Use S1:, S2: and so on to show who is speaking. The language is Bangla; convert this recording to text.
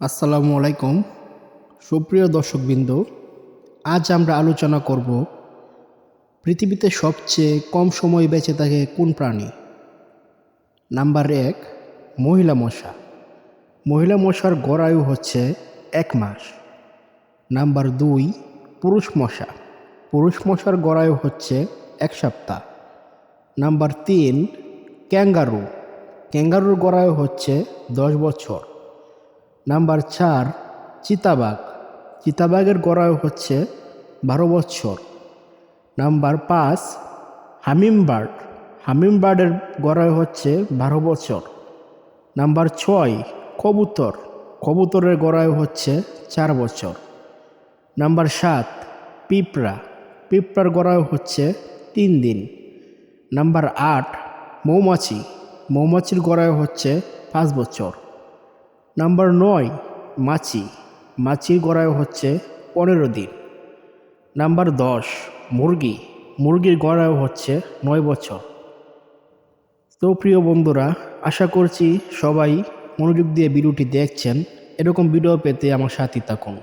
S1: আসসালামু আলাইকুম। সুপ্রিয় দর্শকবৃন্দ, আজ আমরা আলোচনা করব পৃথিবীতে সবচেয়ে কম সময় বেঁচে থাকে কোন প্রাণী? নাম্বার এক, মহিলা মশা। মহিলা মশার গড় আয়ু হচ্ছে এক মাস। নাম্বার দুই, পুরুষ মশা। পুরুষ মশার গড় আয়ু হচ্ছে এক সপ্তাহ। নাম্বার তিন, ক্যাঙ্গারু। ক্যাঙ্গারুর গড় আয়ু হচ্ছে দশ বছর। নাম্বার চার, চিতাবাঘ। চিতাবাঘের গড়ায় হচ্ছে বারো বছর। নাম্বার পাঁচ, হামিমবার্ড। হামিমবার্ডের গড়ায় হচ্ছে বারো বছর। নাম্বার ছয়, কবুতর। কবুতরের গড়ায় হচ্ছে চার বছর। নাম্বার সাত, পিঁপড়া। পিঁপড়ার গড়ায় হচ্ছে তিন দিন। নাম্বার আট, মৌমাছি। মৌমাছির গড়ায় হচ্ছে পাঁচ বছর। নাম্বার নয়, মাছি। মাছির গড়ায় হচ্ছে পনেরো দিন। নাম্বার দশ, মুরগি। মুরগির গড়ায় হচ্ছে নয় বছর। তো প্রিয় বন্ধুরা, আশা করছি সবাই মনোযোগ দিয়ে ভিডিওটি দেখছেন। এরকম ভিডিও পেতে আমার সাথে থাকুন।